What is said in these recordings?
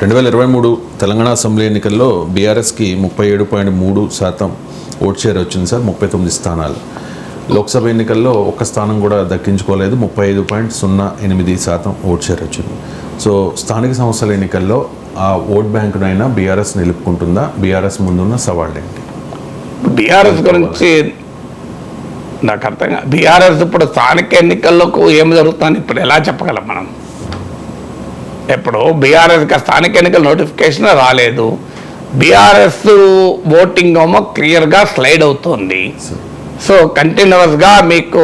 రెండు వేల ఇరవై మూడు తెలంగాణ అసెంబ్లీ ఎన్నికల్లో బీఆర్ఎస్కి ముప్పై ఏడు పాయింట్ మూడు శాతం ఓట్ షేర్ వచ్చింది సార్ ముప్పై తొమ్మిది స్థానాలు. లోక్సభ ఎన్నికల్లో ఒక్క స్థానం కూడా దక్కించుకోలేదు ముప్పై ఐదు పాయింట్ సున్నా ఎనిమిది శాతం ఓట్ షేర్ వచ్చింది. సో స్థానిక సంస్థల ఎన్నికల్లో ఆ ఓట్ బ్యాంకునైనా బీఆర్ఎస్ నిలుపుకుంటుందా? బీఆర్ఎస్ ముందున్న సవాళ్ళు ఏంటి? బీఆర్ఎస్ గురించి నాకు అర్థం కాదు. బీఆర్ఎస్ ఇప్పుడు స్థానిక ఎన్నికల్లోకి ఏం జరుగుతుందని ఇప్పుడు ఎలా చెప్పగలం మనం? ఇప్పుడు బీఆర్ఎస్కి స్థానిక ఎన్నికల నోటిఫికేషన్ రాలేదు. బీఆర్ఎస్ ఓటింగ్ ఏమో క్లియర్గా స్లైడ్ అవుతుంది. సో కంటిన్యూస్గా మీకు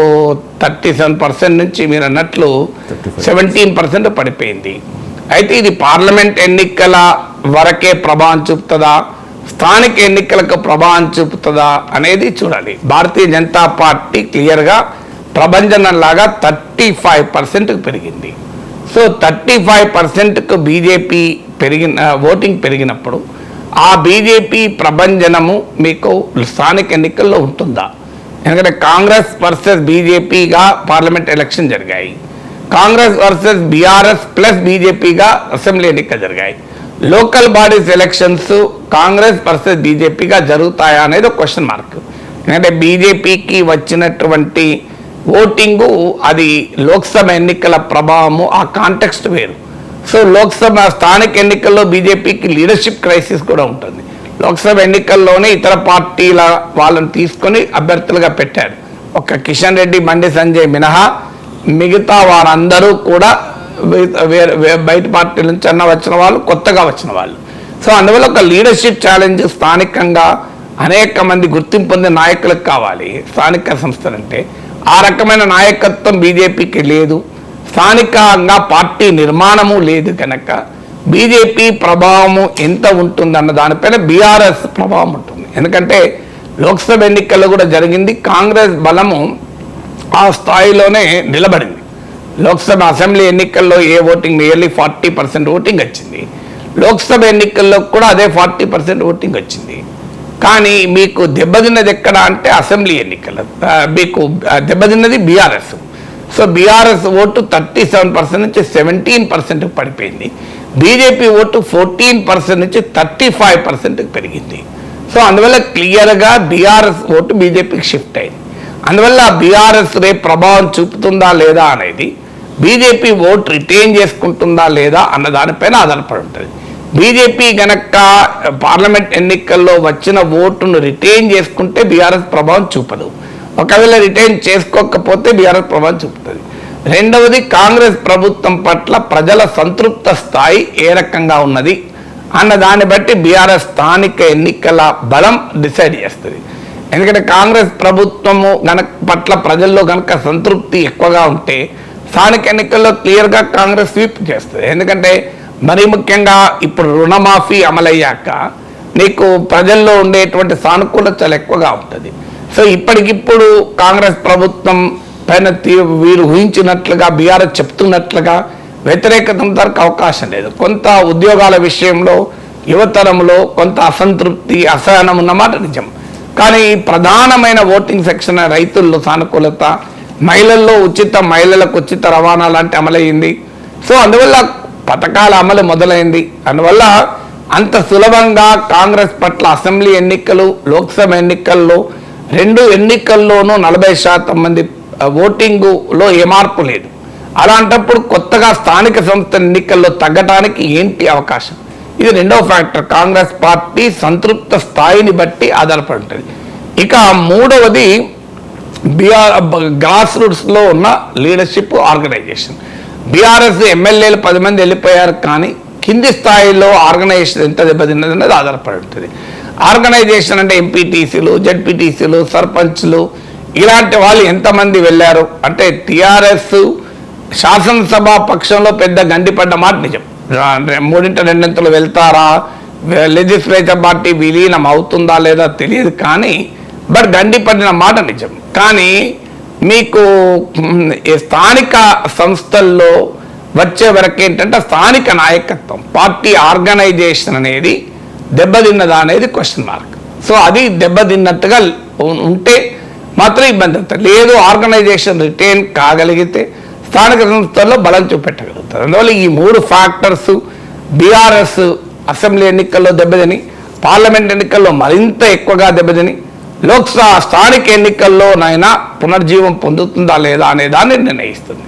థర్టీ సెవెన్ పర్సెంట్ నుంచి మీరు అన్నట్లు 35. సెవెంటీన్ పర్సెంట్ పడిపోయింది. అయితే ఇది పార్లమెంట్ ఎన్నికల వరకే ప్రభావం చూపుతుందా? స్థానిక ఎన్నికలకు ప్రభావం చూపుతుందా అనేది చూడాలి. భారతీయ జనతా పార్టీ క్లియర్గా ప్రభంజనంలాగా థర్టీ ఫైవ్ పర్సెంట్కి పెరిగింది. సో థర్టీ ఫైవ్ పర్సెంట్కు బీజేపీ పెరిగిన ఓటింగ్ పెరిగినప్పుడు ఆ బీజేపీ ప్రభంజనము మీకు స్థానిక ఎన్నికల్లో ఉంటుందా? ఎందుకంటే కాంగ్రెస్ వర్సెస్ బీజేపీగా పార్లమెంట్ ఎలక్షన్ జరిగాయి. కాంగ్రెస్ వర్సెస్ బీఆర్ఎస్ ప్లస్ బీజేపీగా అసెంబ్లీ ఎన్నికలు జరిగాయి. Local bodies elections Congress versus బీజేపీగా జరుగుతాయా అనేది ఒక క్వశ్చన్ మార్క్. ఎందుకంటే బీజేపీకి వచ్చినటువంటి ఓటింగు అది లోక్సభ ఎన్నికల ప్రభావము ఆ కాంటెక్స్ట్ వేరు. సో లోక్సభ స్థానిక ఎన్నికల్లో బీజేపీకి లీడర్షిప్ క్రైసిస్ కూడా ఉంటుంది. లోక్సభ ఎన్నికల్లోనే ఇతర పార్టీల వాళ్ళని తీసుకొని అభ్యర్థులుగా పెట్టారు. ఒక కిషన్ రెడ్డి మండి సంజయ్ మినహా మిగతా వారందరూ కూడా వేరే బయట పార్టీల నుంచి అన్న వచ్చిన వాళ్ళు కొత్తగా వచ్చిన వాళ్ళు. సో అందువల్ల ఒక లీడర్షిప్ ఛాలెంజ్ స్థానికంగా అనేక మంది గుర్తింపు పొందే నాయకులకు కావాలి. స్థానిక సంస్థలంటే ఆ రకమైన నాయకత్వం బీజేపీకి లేదు. స్థానికంగా పార్టీ నిర్మాణము లేదు కనుక బీజేపీ ప్రభావము ఎంత ఉంటుందన్న దానిపైన బీఆర్ఎస్ ప్రభావం ఉంటుంది. ఎందుకంటే లోక్సభ ఎన్నికల్లో కూడా జరిగింది కాంగ్రెస్ బలము ఆ స్థాయిలోనే నిలబడింది. లోక్సభ అసెంబ్లీ ఎన్నికల్లో ఏ voting nearly forty percent voting వచ్చింది. లోక్సభ ఎన్నికల్లో కూడా అదే ఫార్టీ పర్సెంట్ ఓటింగ్ వచ్చింది. కానీ మీకు దెబ్బతిన్నది ఎక్కడ అంటే అసెంబ్లీ ఎన్నికలు మీకు దెబ్బతిన్నది BRS. So BRS vote thirty seven percent నుంచి సెవెంటీన్ పర్సెంట్కి పడిపోయింది. బీజేపీ ఓటు ఫోర్టీన్ పర్సెంట్ నుంచి థర్టీ ఫైవ్ పర్సెంట్కి పెరిగింది. సో అందువల్ల క్లియర్గా బీఆర్ఎస్ ఓటు బీజేపీకి షిఫ్ట్ అయింది. అందువల్ల బీఆర్ఎస్ రేపు ప్రభావం చూపుతుందా లేదా అనేది బీజేపీ ఓటు రిటైన్ చేసుకుంటుందా లేదా అన్న దానిపైన ఆధారపడి ఉంటుంది. బీజేపీ గనక పార్లమెంట్ ఎన్నికల్లో వచ్చిన ఓటును రిటైన్ చేసుకుంటే బీఆర్ఎస్ ప్రభావం చూపదు. ఒకవేళ రిటైన్ చేసుకోకపోతే బీఆర్ఎస్ ప్రభావం చూపుతుంది. రెండవది కాంగ్రెస్ ప్రభుత్వం పట్ల ప్రజల సంతృప్త స్థాయి ఏ రకంగా ఉన్నది అన్న దాన్ని బట్టి బీఆర్ఎస్ స్థానిక ఎన్నికల బలం డిసైడ్ చేస్తుంది. ఎందుకంటే కాంగ్రెస్ ప్రభుత్వము గనక పట్ల ప్రజల్లో గనక సంతృప్తి ఎక్కువగా ఉంటే స్థానిక ఎన్నికల్లో క్లియర్గా కాంగ్రెస్ స్వీప్ చేస్తుంది. ఎందుకంటే మరీ ముఖ్యంగా ఇప్పుడు రుణమాఫీ అమలయ్యాక నీకు ప్రజల్లో ఉండేటువంటి సానుకూలత చాలా ఎక్కువగా ఉంటుంది. సో ఇప్పటికిప్పుడు కాంగ్రెస్ ప్రభుత్వం పైన వీరు ఊహించినట్లుగా బీఆర్ఎస్ చెప్తున్నట్లుగా వ్యతిరేకత ఉండడానికి అవకాశం లేదు. కొంత ఉద్యోగాల విషయంలో యువతరంలో కొంత అసంతృప్తి అసహనం ఉన్నమాట నిజం. కానీ ప్రధానమైన ఓటింగ్ సెక్షన్ రైతుల్లో సానుకూలత మహిళల్లో ఉచిత మహిళలకు ఉచిత రవాణా లాంటి అమలయ్యింది. సో అందువల్ల పథకాల అమలు మొదలైంది. అందువల్ల అంత సులభంగా కాంగ్రెస్ పట్ల అసెంబ్లీ ఎన్నికలు లోక్సభ ఎన్నికల్లో రెండు ఎన్నికల్లోనూ నలభై శాతం మంది ఓటింగులో ఏ మార్పు లేదు. అలాంటప్పుడు కొత్తగా స్థానిక సంస్థ ఎన్నికల్లో తగ్గటానికి ఏంటి అవకాశం? ఇది రెండవ ఫ్యాక్టర్. కాంగ్రెస్ పార్టీ సంతృప్త స్థాయిని బట్టి ఆధారపడి ఉంటుంది. ఇక మూడవది బీఆర్ గ్రాస్ రూట్స్లో ఉన్న లీడర్షిప్ ఆర్గనైజేషన్. బీఆర్ఎస్ ఎమ్మెల్యేలు పది మంది వెళ్ళిపోయారు కానీ కింది స్థాయిలో ఆర్గనైజేషన్ ఎంత దెబ్బతిన్నది అనేది ఆధారపడి ఉంటుంది ఆర్గనైజేషన్ అంటే ఎంపీటీసీలు జడ్పీటీసీలు సర్పంచ్లు ఇలాంటి వాళ్ళు ఎంతమంది వెళ్ళారు? అంటే టిఆర్ఎస్ శాసనసభ పక్షంలో పెద్ద గండిపడ్డ మాట నిజం. అంటే మూడింట రెండింతలు వెళ్తారా? లెజిస్లేచర్ పార్టీ విలీనం అవుతుందా లేదా తెలియదు కానీ బట్ గండిపడిన మాట నిజం. కానీ మీకు ఈ స్థానిక సంస్థల్లో వచ్చే వరకు ఏంటంటే స్థానిక నాయకత్వం పార్టీ ఆర్గనైజేషన్ అనేది దెబ్బతిన్నదా అనేది క్వశ్చన్ మార్క్ సో అది దెబ్బతిన్నట్టుగా ఉంటే మాత్రం ఇబ్బంది అవుతుంది లేదు. ఆర్గనైజేషన్ రిటైన్ కాగలిగితే స్థానిక సంస్థల్లో బలం చూపెట్టగలుగుతారు. అందువల్ల ఈ మూడు ఫ్యాక్టర్స్ బీఆర్ఎస్ అసెంబ్లీ ఎన్నికల్లో దెబ్బతిని పార్లమెంట్ ఎన్నికల్లో మరింత ఎక్కువగా దెబ్బతిని లోక్సభ స్థానిక ఎన్నికల్లో నైనా పునర్జీవం పొందుతుందా లేదా అనే దాన్ని నిర్ణయిస్తుంది.